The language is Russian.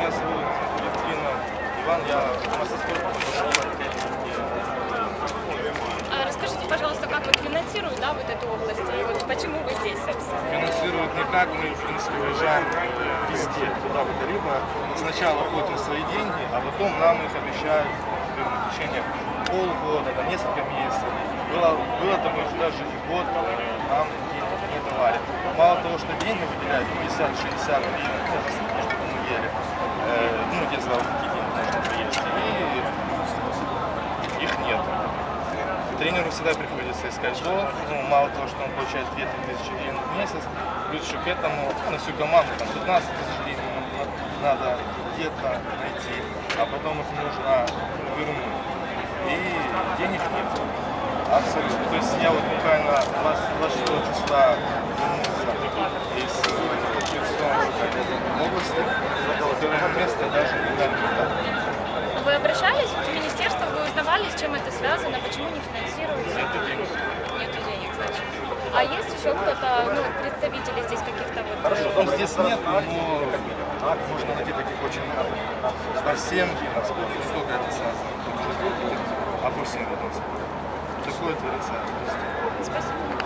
меня зовут Литвинов Иван, я мастерской А Расскажите, пожалуйста, как вот финансируют, да, вот эту область, и вот почему вы здесь, собственно? Финансируют никак, мы, в принципе, уезжаем везде, куда бы то либо. Сначала платим свои деньги, а потом нам их обещают в течение полгода, там, несколько месяцев. Было, было что даже и год нам деньги не давали. Мало того, что деньги выделяют, 50-60 гривен, за то, что мы ели, ну, где за какие деньги можно поесть, и их нет. Тренеру всегда приходится искать гол. Ну, мало того, что он получает 2-3 тысячи гривен в месяц, плюс еще к этому на всю команду там 15 тысяч гривен надо где-то найти, а потом их нужно вернуть. И денег нет. Абсолютно. То есть я вот буквально 26 числа Вы обращались в министерство, вы узнавали, с чем это связано, почему не финансируют? Нету денег. Значит. А есть еще кто-то, ну, представители здесь каких-то вот... Ну, здесь нет, но можно найти таких очень много. Совсем только это связано, а по всем видам спорта. Такое творится. Спасибо.